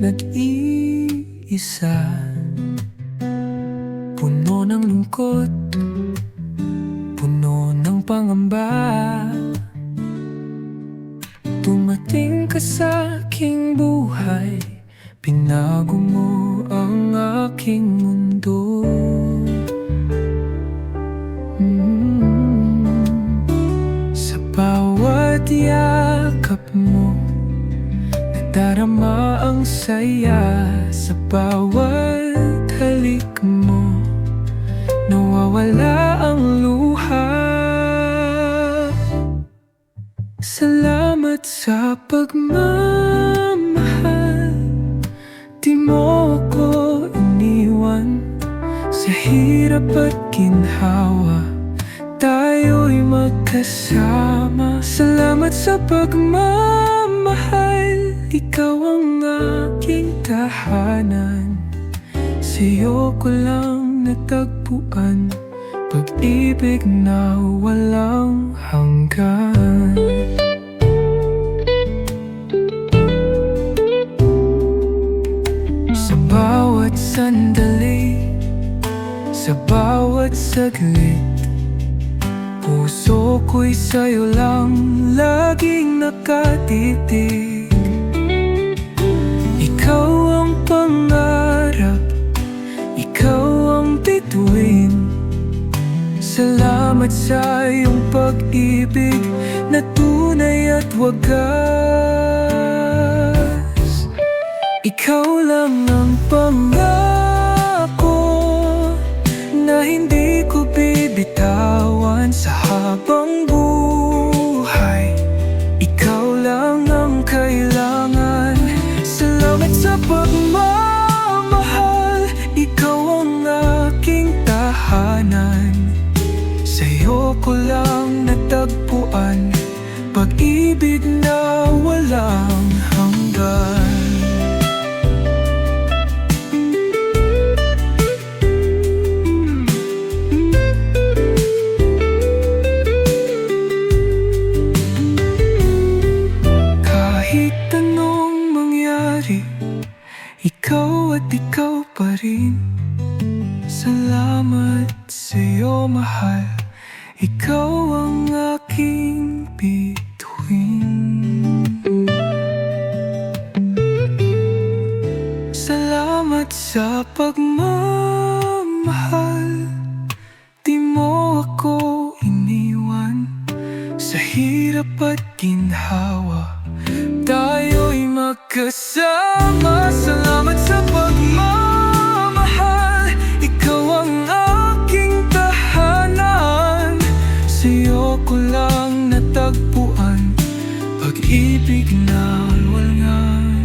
nag-iisa. Puno ng lungkot Puno ng pangamba. Dumating ka sa aking buhay Pinago mo ang aking mundo. Mm. Sa bawat mo Nadarama ang saya Sa bawat halik mo. Nawawala ang luha. Salamat sa pagmamahal. Di mo ako iniwan. Sa hirap at ginhawa Tayo'y magkasama. Salamat sa pagmamahal Ikaw ang aking tahanan. Sa'yo ko lang natagpuan. Pag-ibig na walang hanggan. Sa bawat sandali Sa bawat saglit Puso ko'y sa'yo lang Laging nakatitig sa iyong pag-ibig. Na tunay at wagas. Ikaw lang ang pangako Na hindi ko bibitawan ko lang natagpuan. Pag-ibig na walang hanggan. Kahit anong mangyari Ikaw at ikaw pa rin. Salamat sa'yo mahal Ikaw ang aking bituin. Salamat sa pagmamahal. Di mo ako iniwan. Sa hirap at ginhawa Tayo'y magkasama. Salamat iyo ko lang natagpuan. Pag-ibig na walngan